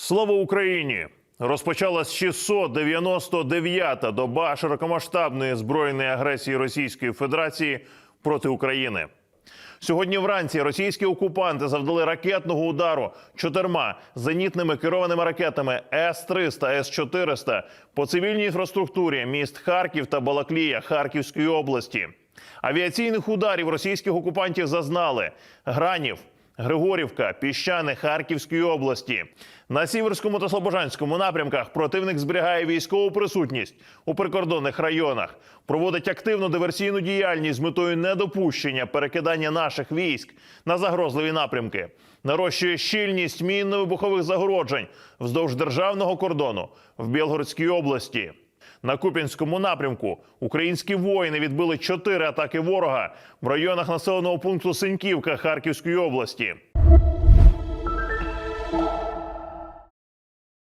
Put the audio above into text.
Слава Україні! Розпочалась 699-та доба широкомасштабної збройної агресії Російської Федерації проти України. Сьогодні вранці російські окупанти завдали ракетного удару чотирма зенітними керованими ракетами С-300, С-400 по цивільній інфраструктурі міст Харків та Балаклія Харківської області. Авіаційних ударів російських окупантів зазнали Гранів, Григорівка, Піщани Харківської області. На Сіверському та Слобожанському напрямках противник зберігає військову присутність у прикордонних районах, проводить активну диверсійну діяльність з метою недопущення перекидання наших військ на загрозливі напрямки, нарощує щільність мінно-вибухових загороджень вздовж державного кордону в Білгородській області. На Куп'янському напрямку українські воїни відбили чотири атаки ворога в районах населеного пункту Синьківка Харківської області.